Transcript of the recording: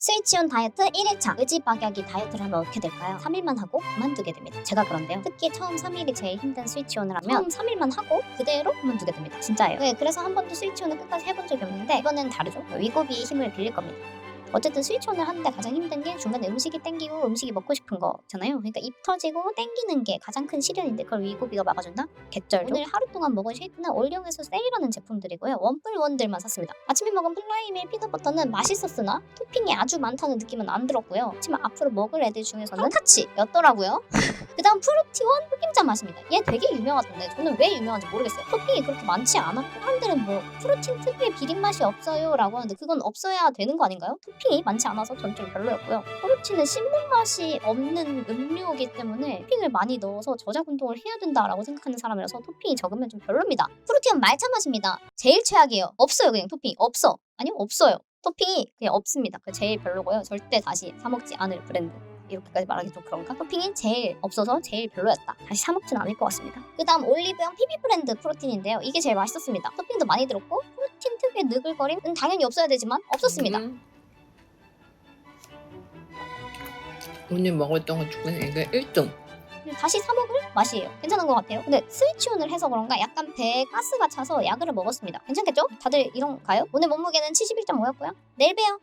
스위치온 다이어트 1일차 의지박약이 다이어트를 하면 어떻게 될까요? 3일만 하고 그만두게 됩니다. 제가 그런데요. 특히 처음 3일이 제일 힘든 스위치온을 하면 처음 3일만 하고 그대로 그만두게 됩니다. 진짜예요. 네, 그래서 한 번도 스위치온을 끝까지 해본 적이 없는데 이번엔 다르죠. 위고비 힘을 빌릴 겁니다. 어쨌든 스위치온을 하는데 가장 힘든 게 중간에 음식이 땡기고 음식이 먹고 싶은 거잖아요. 그러니까 입 터지고 땡기는 게 가장 큰 시련인데 그걸 위고비가 막아준다? 개쩔죠. 오늘 하루 동안 먹은 쉐이크는 올영에서 세일하는 제품들이고요. 원뿔원들만 샀습니다. 아침에 먹은 플라이밀 피넛버터는 맛있었으나 토핑이 아주 많다는 느낌은 안 들었고요. 하지만 앞으로 먹을 애들 중에서는 한카치였더라고요. 그 다음 프루티원 흑임자 맛입니다. 얘 되게 유명하던데 저는 왜 유명한지 모르겠어요. 토핑이 그렇게 많지 않았고 사람들은 뭐 프로틴 특유의 비린 맛이 없어요 라고 하는데 그건 없어야 되는 거 아닌가요? 토핑이 많지 않아서 전 좀 별로였고요. 프로틴은 씹는 맛이 없는 음료이기 때문에 토핑을 많이 넣어서 저작 운동을 해야 된다라고 생각하는 사람이라서 토핑이 적으면 좀 별로입니다. 프로틴은 말차 맛입니다. 제일 최악이에요. 없어요 그냥 토핑 없어. 아니요 없어요. 토핑이 그냥 없습니다. 그 제일 별로고요. 절대 다시 사 먹지 않을 브랜드. 이렇게까지 말하기 좀 그런가? 토핑이 제일 없어서 제일 별로였다. 다시 사 먹진 않을 것 같습니다. 그 다음 올리브영 PB 브랜드 프로틴인데요. 이게 제일 맛있었습니다. 토핑도 많이 들었고 프로틴 특유의 느글거림은 당연히 없어야 되지만 없었습니다. 음. 오늘 먹었던 것 중에 이게 1등. 다시 사 먹을 맛이에요. 괜찮은 것 같아요. 근데 스위치온을 해서 그런가 약간 배에 가스가 차서 약을 먹었습니다. 괜찮겠죠? 다들 이런가요? 오늘 몸무게는 71.5였고요. 내일 봬요.